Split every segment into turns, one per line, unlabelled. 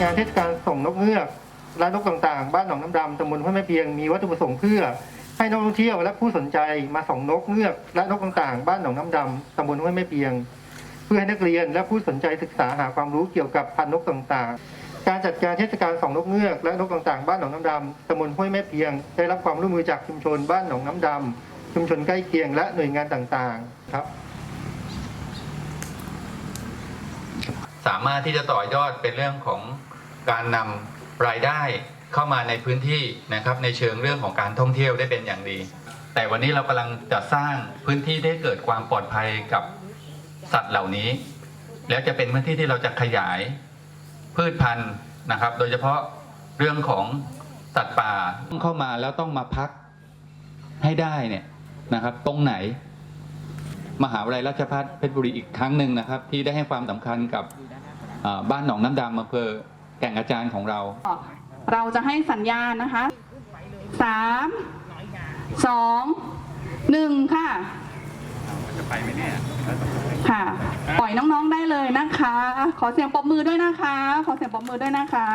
งานเทศกาลส่งนกเงือกและนกต่างๆ บ้านหนองน้ำดำตำบลห้วยแม่เพียงมีวัตถุประสงค์เพื่อ ให้นักท่องเที่ยวและผู้สนใจมาส่องนกเงือกและนกต่างๆ บ้านหนองน้ำดำตำบลห้วยแม่เพียง เพื่อให้นักเรียนและผู้สนใจศึกษาหาความรู้เกี่ยวกับพันธุ์นกต่างๆ การจัดการเทศกาลส่องนกเงือกและนกต่างๆ บ้านหนองน้ำดำตำบลห้วยแม่เพียง ได้รับความร่วมมือจากชุมชนบ้านหนองน้ำดำชุมชนใกล้เคียงและหน่วยงานต่างๆ ครับ
สามารถที่จะต่อยอดเป็นเรื่องของการนำรายได้เข้ามาในพื้นที่นะครับในเชิงเรื่องของการท่องเที่ยวได้เป็นอย่างดี แต่วันนี้เรากำลังจะสร้างพื้นที่ให้เกิดความปลอดภัยกับสัตว์เหล่านี้ แล้วจะเป็นพื้นที่ที่เราจะขยายพืชพันธุ์นะครับ โดยเฉพาะเรื่องของสัตว์ป่าเข้ามาแล้วต้องมาพักให้ได้เนี่ยนะครับ ตรงไหน มหาวิทยาลัยราชภัฏเพชรบุรีอีกครั้งหนึ่งนะครับ ที่ได้ให้ความสำคัญกับ บ้านหนองน้ำดำอำเภอแก่งกระจานของเรา
เราจะให้สัญญาณนะคะสามสองหนึ่งค่ะค่ะ ปล่อยน้องๆได้เลยนะคะ ขอเสียงปรบมือด้วยนะคะ ขอเสียงปรบมือด้วยนะคะ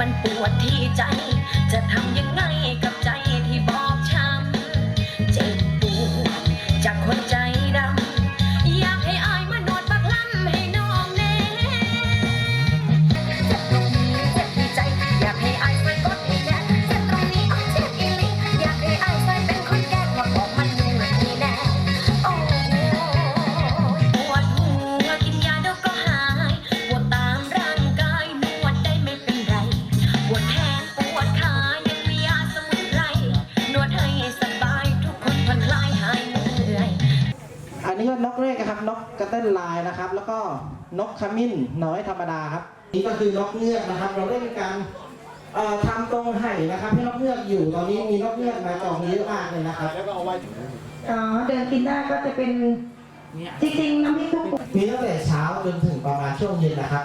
มันปวดที่ใจ จะทำยังไงกับ นนี้ก็นกเรกนะ
ครับ นกกระเต้นลายนะครับ แล้วก็นกขมิ้นน้อยธรรมดาครับนี่ก็คือนกเงือกนะครับ เราได้มีการเอ่อทำตรงไห่นะครับให้นกเงือกอยู่ตอนนี้มีนกเงือกมาจองเยอะมากเลยนะครับ
อ๋อเดินกินได้ก็จะเป็นจริงๆน้ำพริกทุกคน
มีตั้งแต่เช้าจนถึงประมาณช่วงเย็นนะครับ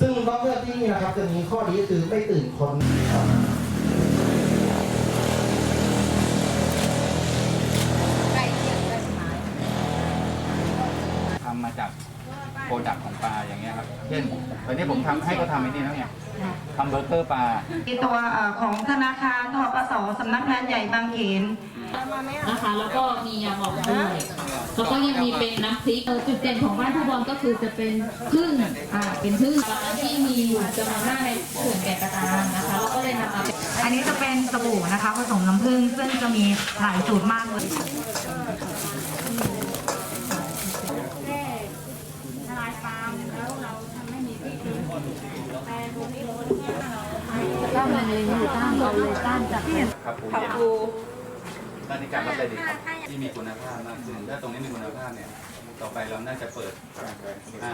ซึ่งนกเงือกที่นี่นะครับจะมีข้อดีก็คือไม่ตื่นคน
ทำ มาจากโปรดักต์ของปลาอย่างเงี้ยครับ เช่นตอนนี้ผมทำให้เขาทำไอ้นี่แล้วเนี่ยทำเบอร์เกอร์ปลา
มีตัวเอ่อของธนาคารทกสสำนักงานใหญ่บางเขน
นะคะ แล้วก็มียาหมองด้วยแล้วก็ยังมีเป็นน้ำพริกเอ่อจุดเด่นของบ้านผู้บอลก็คือจะเป็นพึ่งอ่าเป็นพึ่งที่มีอยู่จำนวนมากในเขื่อนแก่งกระจานนะคะเราก็เลยนำมาเป็น
อันนี้จะเป็นสบู่นะคะผสมน้ำผึ้งซึ่งจะมีหลายสูตรมากเลย
ครับปูครับปูด้านนี้การรับได้ดีครับที่มีคุณภาพมากขึ้นถ้าตรงนี้มีคุณภาพเนี่ย ต่อไปเราน่าจะเปิดอ่า